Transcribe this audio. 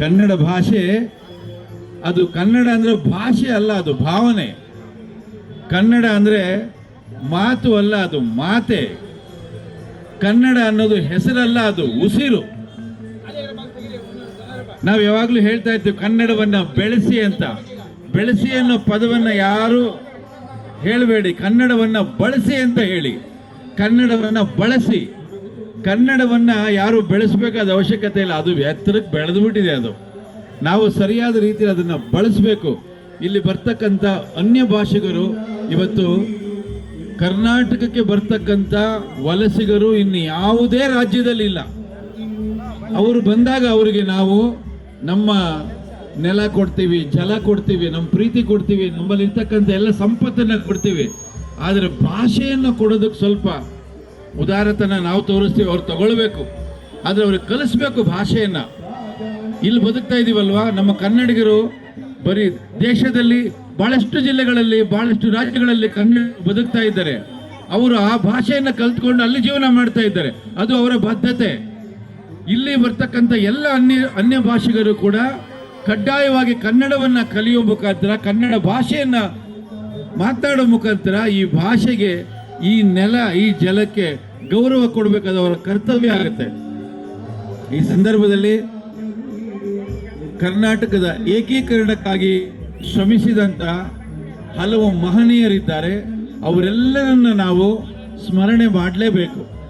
ಕನ್ನಡ ಭಾಷೆ, ಅದು ಕನ್ನಡ ಅಂದರೆ ಭಾಷೆ ಅಲ್ಲ, ಅದು ಭಾವನೆ. ಕನ್ನಡ ಅಂದರೆ ಮಾತು ಅಲ್ಲ, ಅದು ಮಾತೆ. ಕನ್ನಡ ಅನ್ನೋದು ಹೆಸರಲ್ಲ, ಅದು ಉಸಿರು. ನಾವು ಯಾವಾಗಲೂ ಹೇಳ್ತಾ ಇರ್ತೀವಿ, ಕನ್ನಡವನ್ನು ಬೆಳೆಸಿ ಅಂತ. ಬೆಳೆಸಿ ಅನ್ನೋ ಪದವನ್ನು ಯಾರು ಹೇಳಬೇಡಿ, ಕನ್ನಡವನ್ನು ಬಳಸಿ ಅಂತ ಹೇಳಿ. ಕನ್ನಡವನ್ನು ಬಳಸಿ. ಕನ್ನಡವನ್ನ ಯಾರು ಬೆಳೆಸಬೇಕಾದ ಅವಶ್ಯಕತೆ ಇಲ್ಲ. ಅದು ಎತ್ತರಕ್ಕೆ ಬೆಳೆದು ಬಿಟ್ಟಿದೆ ಅದು. ನಾವು ಸರಿಯಾದ ರೀತಿಯಲ್ಲಿ ಅದನ್ನ ಬಳಸಬೇಕು. ಇಲ್ಲಿ ಬರ್ತಕ್ಕಂಥ ಅನ್ಯ ಭಾಷಿಗರು ಇವತ್ತು ಕರ್ನಾಟಕಕ್ಕೆ ಬರ್ತಕ್ಕಂಥ ವಲಸಿಗರು ಇನ್ನು ಯಾವುದೇ ರಾಜ್ಯದಲ್ಲಿ ಇಲ್ಲ. ಅವರು ಬಂದಾಗ ಅವರಿಗೆ ನಾವು ನಮ್ಮ ನೆಲ ಕೊಡ್ತೀವಿ, ಜಲ ಕೊಡ್ತೀವಿ, ನಮ್ಮ ಪ್ರೀತಿ ಕೊಡ್ತೀವಿ, ನಮ್ಮಲ್ಲಿ ಇರ್ತಕ್ಕಂಥ ಎಲ್ಲ ಸಂಪತ್ತನ್ನ ಕೊಡ್ತೀವಿ. ಆದರೆ ಭಾಷೆಯನ್ನು ಕೊಡೋದಕ್ಕೆ ಸ್ವಲ್ಪ ಉದಾರತನ ನಾವು ತೋರಿಸ್ತೀವಿ, ಅವ್ರು ತಗೊಳ್ಬೇಕು. ಆದರೆ ಅವ್ರಿಗೆ ಕಲಿಸ್ಬೇಕು ಭಾಷೆಯನ್ನು. ಇಲ್ಲಿ ಬದುಕ್ತಾ ಇದ್ದೀವಲ್ವಾ ನಮ್ಮ ಕನ್ನಡಿಗರು ಬರೀ ದೇಶದಲ್ಲಿ ಭಾಳಷ್ಟು ಜಿಲ್ಲೆಗಳಲ್ಲಿ ಭಾಳಷ್ಟು ರಾಜ್ಯಗಳಲ್ಲಿ ಕನ್ನಡ ಬದುಕ್ತಾ ಇದ್ದಾರೆ. ಅವರು ಆ ಭಾಷೆಯನ್ನು ಕಲ್ತ್ಕೊಂಡು ಅಲ್ಲಿ ಜೀವನ ಮಾಡ್ತಾ ಇದ್ದಾರೆ. ಅದು ಅವರ ಬದ್ಧತೆ. ಇಲ್ಲಿ ಬರ್ತಕ್ಕಂಥ ಎಲ್ಲ ಅನ್ಯ ಅನ್ಯ ಭಾಷಿಗರು ಕೂಡ ಕಡ್ಡಾಯವಾಗಿ ಕನ್ನಡವನ್ನು ಕಲಿಯೋ ಮುಖಾಂತರ, ಕನ್ನಡ ಭಾಷೆಯನ್ನು ಮಾತಾಡೋ ಮುಖಾಂತರ ಈ ಭಾಷೆಗೆ ಈ ನೆಲ, ಈ ಜಲಕ್ಕೆ ಗೌರವ ಕೊಡಬೇಕಾದ ಅವರ ಕರ್ತವ್ಯ ಆಗುತ್ತೆ. ಈ ಸಂದರ್ಭದಲ್ಲಿ ಕರ್ನಾಟಕದ ಏಕೀಕರಣಕ್ಕಾಗಿ ಶ್ರಮಿಸಿದಂತ ಹಲವು ಮಹನೀಯರಿದ್ದಾರೆ. ಅವರೆಲ್ಲರನ್ನ ನಾವು ಸ್ಮರಣೆ ಮಾಡಲೇಬೇಕು.